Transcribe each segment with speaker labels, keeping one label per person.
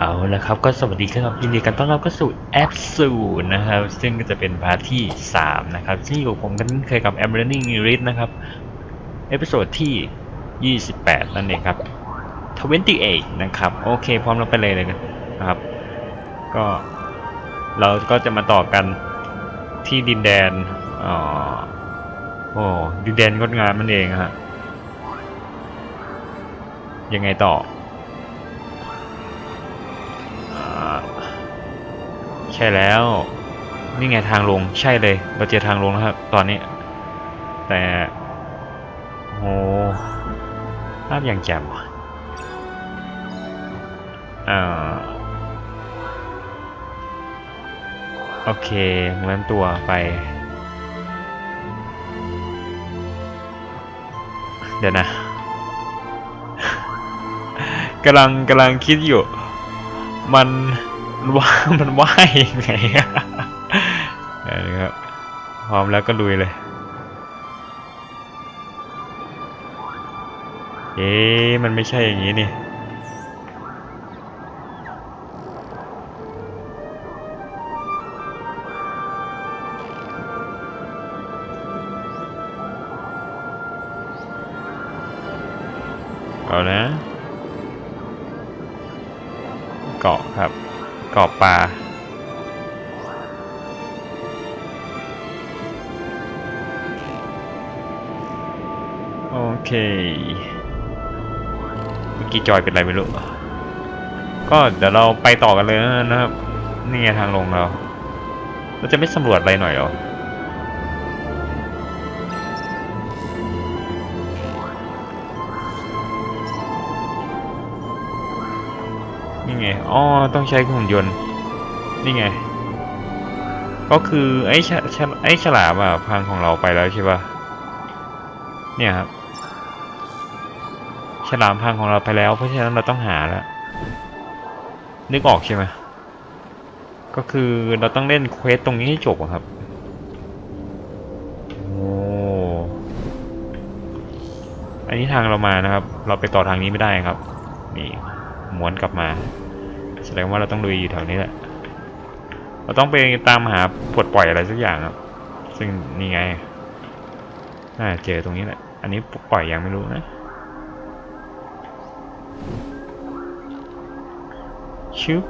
Speaker 1: เอาละครับก็สวัสดีครับยินดีกันต้อนรับเข้าสู่แอปสูนะครับ ซึ่งก็จะเป็นพาร์ทที่ 3 นะครับซึ่อยู่ผมกันเคยกับแอป Learning English นะครับ เอพิโซดที่ 28 นั่นเองครับ28นะครับ โอเค พร้อมเราไปเลยเลยนะครับ ก็เราก็จะมาต่อกันที่ดินแดนอ๋อโอ้ดินแดนงดงามมันเองฮะยังไงต่อ ใช่แล้ว นี่ไงทางลงใช่เลย เราเจอทางลงแล้วครับ ตอนนี้ แต่โหภาพอย่างแจ่มอ่าโอเคเหมือนตัวไป เดี๋ยวนะกำลังกำลังคิดอยู่ มัน มันว่ามันว่ายยังไงอะนะครับพร้อมแล้วก็ลุยเลย เอ๊ะมันไม่ใช่อย่างนี้นี่ กอบปลาโอเคเมื่อกี้จอยเป็นไรไม่รู้ ก็เดี๋ยวเราไปต่อกันเลยนะครับ นี่ไงทางลงเรา เราจะไม่สำรวจอะไรหน่อยหรอ ไง อ๋อ ต้องใช้หุ่นยนต์ นี่ไง ก็คือไอ้ฉไอ้ฉลามอะพังของเราไปแล้วใช่ปะเนี่ยครับ ฉลามพังของเราไปแล้ว เพราะฉะนั้นเราต้องหาแล้ว นึกออกใช่ไหมก็คือเราต้องเล่นเควสตรงนี้ให้จบครับ โอ้ อันนี้ทางเรามานะครับ เราไปต่อทางนี้ไม่ได้ครับ นี่ม้วนกลับมา แสดงว่าเราต้องลุยอยู่แถวนี้แหละ เราต้องไปตามหาปลดปล่อยอะไรสักอย่างครับ ซึ่งนี่ไง น่าเจอตรงนี้แหละ อันนี้ปลดปล่อยยังไม่รู้นะชึบ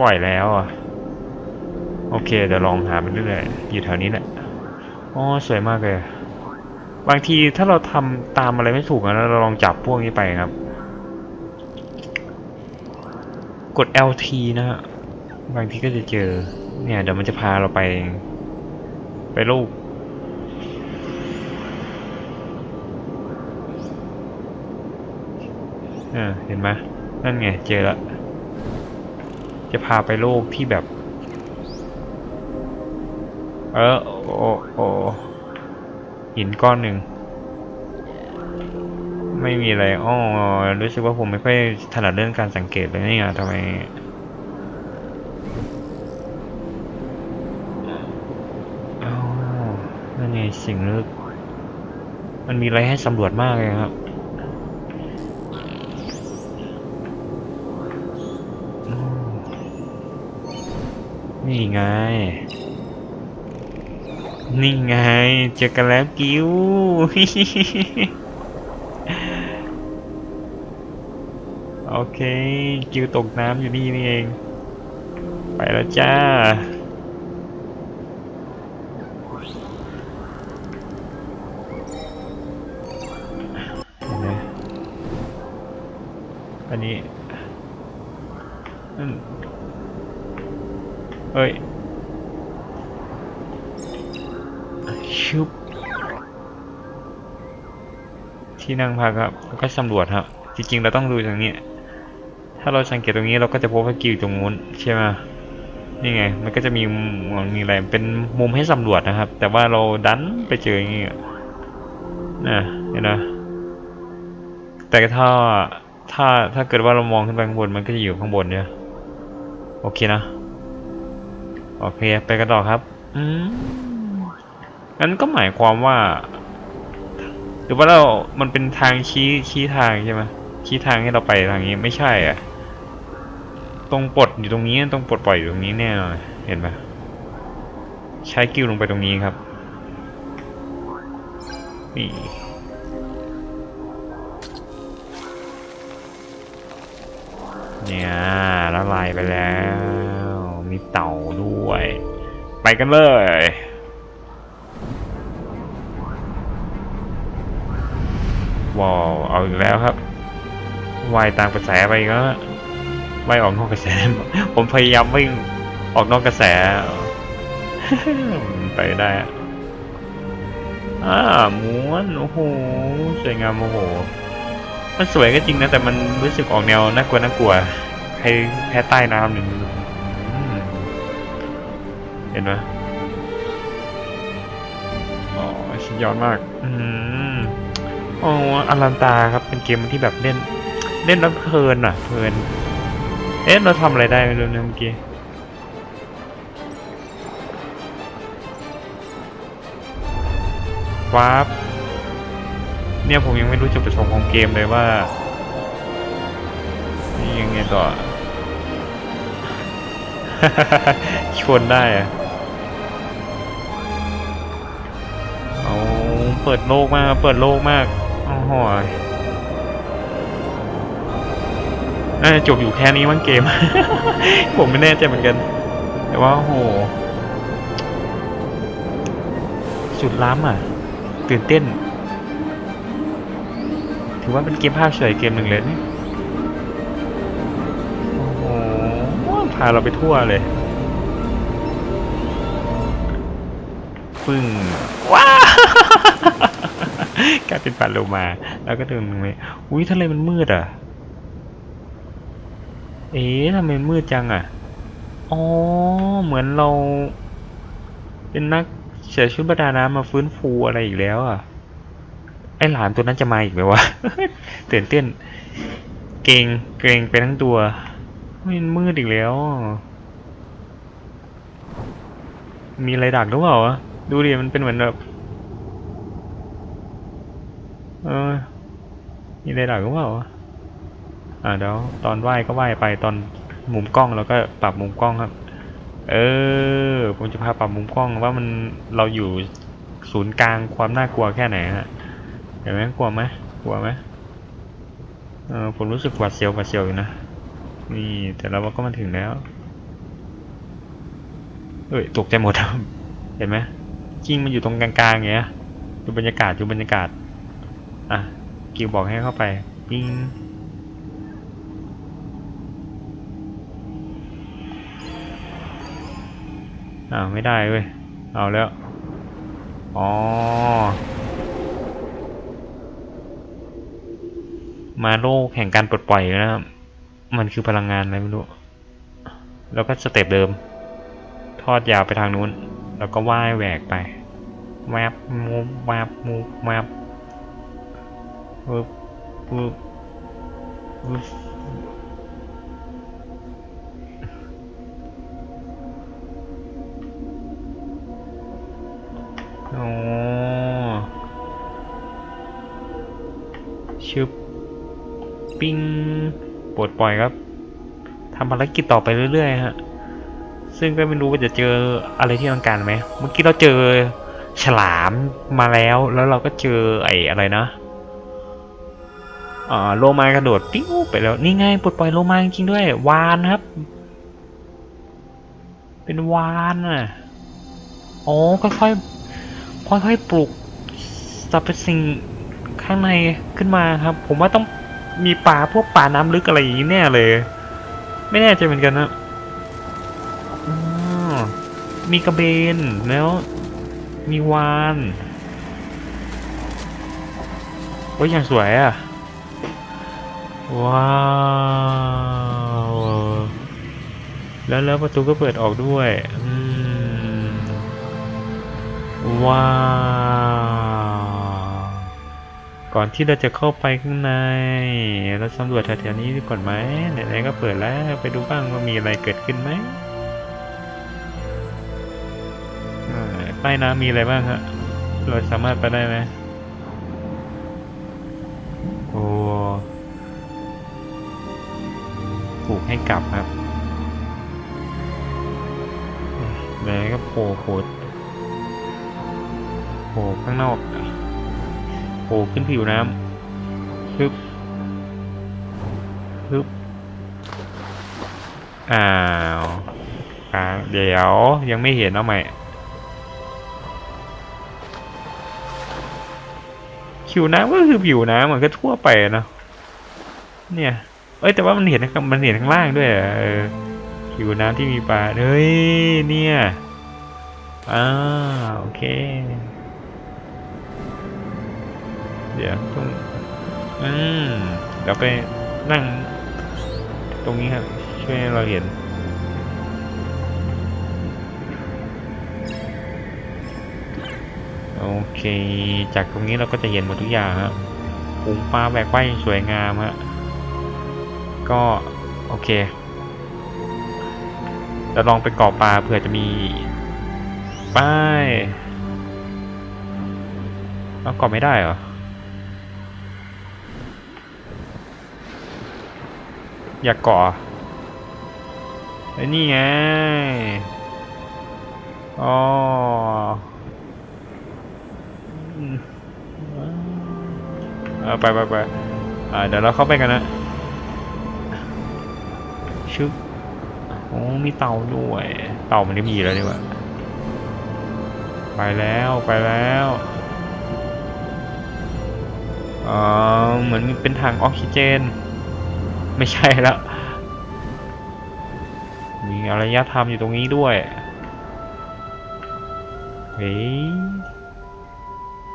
Speaker 1: ปล่อยแล้วอะ โอเคเดี๋ยวลองหาไปเรื่อยๆอยู่แถวนี้แหละอ๋อสวยมากเลย บางทีถ้าเราทำตามอะไรไม่ถูกนะเราลองจับพวกนี้ไปครับ กด LT นะฮะบางทีก็จะเจอ เนี่ยเดี๋ยวมันจะพาเราไป ไปลูกเออเห็นไหมนั่นไง เจอแล้วจะพาไปโลกที่แบบ เออโอ้โอ้ หินก้อนหนึ่ง ไม่มีอะไรอ๋อรู้สึกว่าผมไม่ค่อยถนัดเรื่องการสังเกตเลยนี่ไงทำไมอ๋อนั่นไงสิ่งลึก มันมีอะไรให้สำรวจมากเลยครับนี่ไง นี่ไง เจอกันแล้วกิ้วโอเค กิ้วตกน้ำอยู่นี่นี่เอง ไปแล้วจ้า อันนี้อืมเอ้ย ที่นั่งพักครับแล้วก็สำรวจครับ จริงๆ เราต้องดูตรงนี้ ถ้าเราสังเกตตรงนี้เราก็จะพบว่ากิวตรงนู้นใช่ไหมนี่ไง มันก็จะมีมุมมีอะไร เป็นมุมให้สำรวจนะครับ แต่ว่าเราดันไปเจออย่างนี้นะเห็นนะ แต่ถ้า ถ้า ถ้าเกิดว่าเรามองขึ้นไปข้างบน มันก็จะอยู่ข้างบนเนี่ยโอเคนะ โอเค ไปกันต่อครับ อืมงั้นก็หมายความว่า หรือว่าเรา มันเป็นทางชี้ชี้ทางใช่ไหมชี้ทางให้เราไปทางนี้ไม่ใช่อะ ตรงปลดอยู่ตรงนี้ตรงปลดปล่อยอยู่ตรงนี้แน่นอนเห็นปะใช้กิ้วลงไปตรงนี้ครับนี่เนี่ยละลายไปแล้ว มีเต่าด้วย ไปกันเลย ว้าวเอาอีกแล้วครับว่ายตามกระแสไปก็ว่ายออกนอกกระแส ผมพยายามวิ่งออกนอกกระแส ไปได้อ่าม้วนโอ้โหสวยงามโอ้โห มันสวยก็จริงนะ แต่มันรู้สึกออกแนวน่ากลัวน่ากลัว ใครแพ้ใต้น้ำหนึ่งเห็นไหมอ๋อสุดยอดมาก อืม โอ๋อลันตาครับเป็นเกมที่แบบเล่น เล่นแล้วเพลินอะเพลิน เอ๊ะเราทำอะไรได้ไม่รู้นะเมื่อกี้ว้าบเนี่ยผมยังไม่รู้จุดประสงค์ของเกมเลยว่านี่ยังไงต่อ ชวนได้อะเอาเปิดโลกมาก เปิดโลกมาก โอ้โหน่าจะจบอยู่แค่นี้มั้งเกม ผมไม่แน่ใจเหมือนกัน แต่ว่าโห สุดล้ำอะ ตื่นเต้น ถือว่าเป็นเกมภาพสวยเกมหนึ่งเลยนี่โอ้โห พาเราไปทั่วเลย ปึ้งว้า กลายเป็นปัดลมา แล้วก็เดินลงไปอุ้ยทะเลมันมืดอะ เอ๊ะทำไมมันมืดจังอะ อ๋อ เหมือนเรา เป็นนักเสียชุดประดาน้ำมาฟื้นฟูอะไรอีกแล้วอะ ไอหลานตัวนั้นจะมาอีกไหมวะเตื่นเต้น เกรงเกรงไปทั้งตัวมันมืดอีกแล้ว มีอะไรดักหรือเปล่าดูดิมันเป็นเหมือนแบบ เออมีอะไรดักหรือเปล่าวะอ่าเดี๋ยวตอนไหว้ก็ไหว้ไปตอนมุมกล้องเราก็ปรับมุมกล้องครับ เออ ผมจะพาปรับมุมกล้องว่ามันเราอยู่ศูนย์กลางความน่ากลัวแค่ไหนฮะเห็นไหมกลัวไหมกลัวไหมเออผมรู้สึกหวาดเสียวหวาดเสียวอยู่นะนี่แต่เราก็มาถึงแล้วเอ้ยตกใจหมดเห็นไหมจริงมันอยู่ตรงกลางๆอย่างเงี้ยดูบรรยากาศดูบรรยากาศ อะ กิวบอกให้เข้าไปปิ้งอ้าวไม่ได้เว้ย เอาแล้ว อ๋อ มาโลกแห่งการปลดปล่อยนะครับ มันคือพลังงานอะไรไม่รู้ แล้วก็สเต็ปเดิม ทอดยาวไปทางนู้น แล้วก็ว่ายแหวกไปแวบมูฟแวบมูฟแวบ ปึ๊บปึ๊บปึ๊บโอ้ชึบปิ้งปลดปล่อยครับทำภารกิจต่อไปเรื่อยๆฮะ ซึ่งก็ไม่รู้ว่าจะเจออะไรที่ต้องการไหม เมื่อกี้เราเจอฉลามมาแล้ว แล้วเราก็เจอไอ้อะไรนะ โลมากระโดดปิ้วไปแล้วนี่ไงปลดปล่อยโลมาจริงๆด้วย วานครับ เป็นวานอะอ๋อค่อยๆค่อยๆปลุกสรรพสิ่งข้างในขึ้นมาครับ ผมว่าต้องมีปลาพวกปลาน้ำลึกอะไรอย่างนี้แน่เลย ไม่แน่ใจเหมือนกันนะมีกระเบนแล้วมีวานโอ้ยอย่างสวยอะ ว้าว แล้วแล้วประตูก็เปิดออกด้วยว้าว ก่อนที่เราจะเข้าไปข้างใน เราสำรวจแถวๆนี้ดีก่อนไหมไหนๆก็เปิดแล้วไปดูบ้างว่ามีอะไรเกิดขึ้นไหมอ่าใต้น้ำมีอะไรบ้างฮะเราสามารถไปได้ไหม ผูกให้กลับครับแล้วก็โผล่โผล่โผล่ข้างนอกโผล่ขึ้นผิวน้ำฮึบฮึบอ้าวค้างเดี๋ยวยังไม่เห็นเอาใหม่ ผิวน้ำก็คือผิวน้ำเหมันก็ทั่วไปเนะเนี่ย อ้ยแต่ว่ามันเห็นข้งมันเห็นข้างล่างด้วยอะเออผิวน้ำที่มีปลาเฮ้ยเนี่ยอ่าโอเค เดี๋ยวต้องอืมเดี๋ยวไปนั่ง ตรงนี้ครับ ช่วยเราเห็นโอเค จากตรงนี้เราก็จะเห็นหมดทุกอย่างฮะฝูงปลาแบกว่ายสวยงามฮะ ก็โอเคจะลองไปเกาะปลาเผื่อจะมีป้ายเอาเกาะไม่ได้เหรอ อยากเกาะไอ้นี่ไงอ๋ออืมเออไปไปไปเดี๋ยวเราเข้าไปกันนะ อ้มีเต่าด้วย เต่ามันได้มีแล้วนี่ว่าไปแล้วไปแล้วอ๋อเหมือนเป็นถังออกซิเจน ไม่ใช่แล้วมีอารยธรรมอยู่ตรงนี้ด้วยเฮ้ย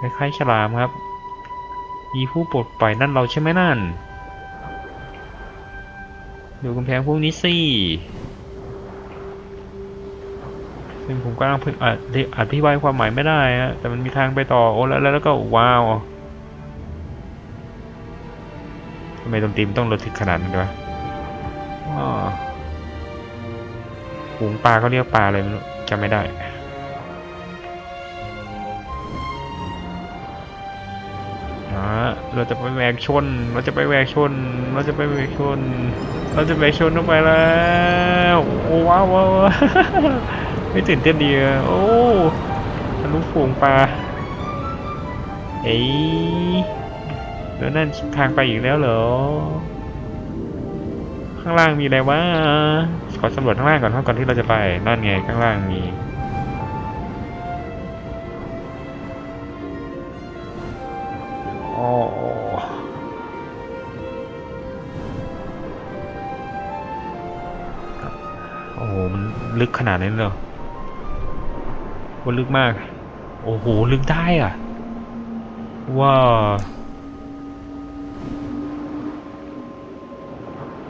Speaker 1: คล้ายๆฉลามครับมีผู้ปลดปล่อยนั่นเราใช่ไหมนั่น ดูกำแพงพวกนี้สิ ซึ่งผมก็ต้องพึ่งอธิอธิบายความหมายไม่ได้ฮะแต่มันมีทางไปต่อโอ้แล้วแล้วก็ว้าวทำไมตรงตีมต้องระทึกขนาดนั้นวะอ้อฝูงปลาเขาเรียกปลาอะไรไม่รู้จำไม่ได้เราจะไปแหวกชน เราจะไปแหวกชน เราจะไปแหวกชน เราจะแหวกชนลงไปแล้ว โอ้ว้าวว้าวว้าว ไม่ตื่นเต้นดีอะโอ้ทะลุฝูงปลาเอ้ยแล้วนั่นทางไปอีกแล้วเหรอ ข้างล่างมีอะไรวะ ขอสำรวจข้างล่างก่อนก่อนที่เราจะไป นั่นไงข้างล่างมี โอ้โอ้โหมันลึกขนาดนั้นเลย เหรอว่าลึกมาก โอ้โห ลึกได้อะ ว้า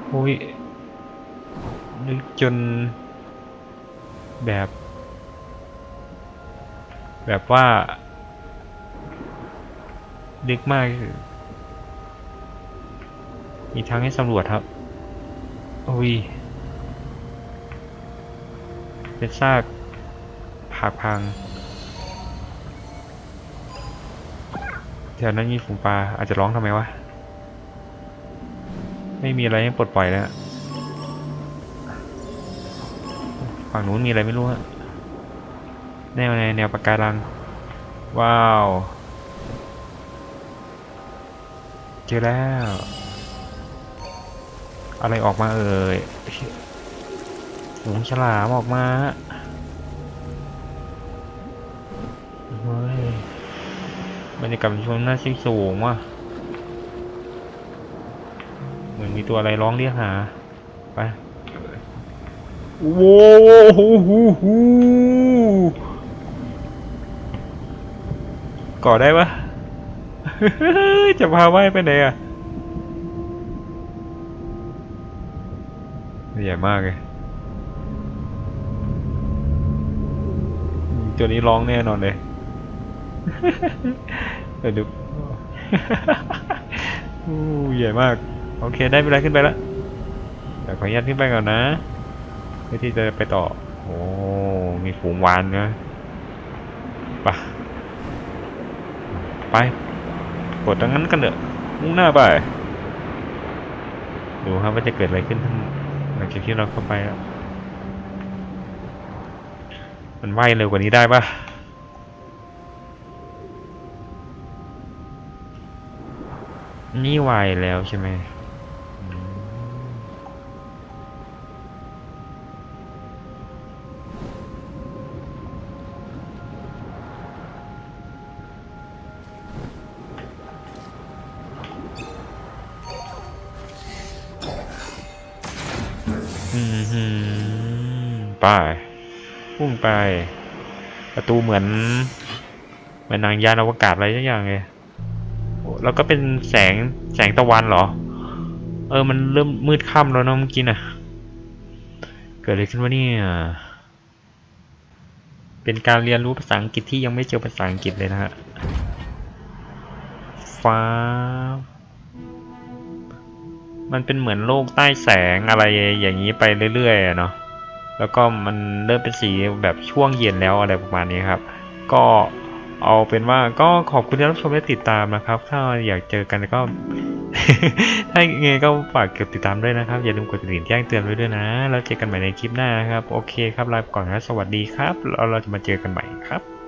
Speaker 1: โอ้ยลึกจนแบบ แบบว่า ลึกมาก มีทางให้สำรวจครับ โอ้ยเป็นซาก ผักพังแถวนั้นมีฝูงปลาอาจจะร้องทำไมวะ ไม่มีอะไรให้ปลดปล่อยแล้วฝั่งนู้นมีอะไรไม่รู้ฮะแนวในแนวปะการัง ว้าว เจอแล้ว อะไรออกมาเอ่ยฝูงฉลามออกมา เฮ้ยบรรยากาศชมน่าชิงสูงว่ะเหมือนมีตัวอะไรร้องเรียกหา ไปโว้โหหูหูก่อได้ปะจะพาว่ายไปไหนอะใหญ่มากเลยตัวนี้ร้องแน่นอนเลย เดี๋ยวดูอู้ใหญ่มาก โอเค ได้เวลาขึ้นไปแล้วเดี๋ยวขออนุญาตขึ้นไปก่อนนะเพื่อที่จะไปต่อ โอ้มีฝูงวานนะไปะไปกดดังนั้นกันเถอะมุ่งหน้าไปดูครับว่าจะเกิดอะไรขึ้นข้างลังจากที่เราเข้าไปแล้วมันว่ายเร็วกว่านี้ได้ปะ นี่วายแล้วใช่ไหมอืมอืมหืมไปพุ่งไป ประตูเหมือน เหมือนนางยานอวกาศอะไรสักอย่างเลย แล้วก็เป็นแสงแสงตะวันเหรอ เออ มันเริ่มมืดค่ำแล้วเนอะเมื่อกี้น่ะเกิดอะไรขึ้นวะเนี่ย เป็นการเรียนรู้ภาษาอังกฤษที่ยังไม่เจอภาษาอังกฤษเลยนะฮะ ฟ้า มันเป็นเหมือนโลกใต้แสงอะไรอย่างนี้ไปเรื่อยๆเนาะ แล้วก็มันเริ่มเป็นสีแบบช่วงเย็นแล้วอะไรประมาณนี้ครับ ก็ เอาเป็นว่าก็ขอบคุณที่รับชมและติดตามนะครับ ถ้าอยากเจอกันก็ ถ้าไงก็ฝากกดติดตามด้วยนะครับ อย่าลืมกดกระดิ่งแจ้งเตือนไว้ด้วยนะ แล้วเจอกันใหม่ในคลิปหน้าครับ โอเคครับลาไปก่อนนะสวัสดีครับเราเราจะมาเจอกันใหม่ครับ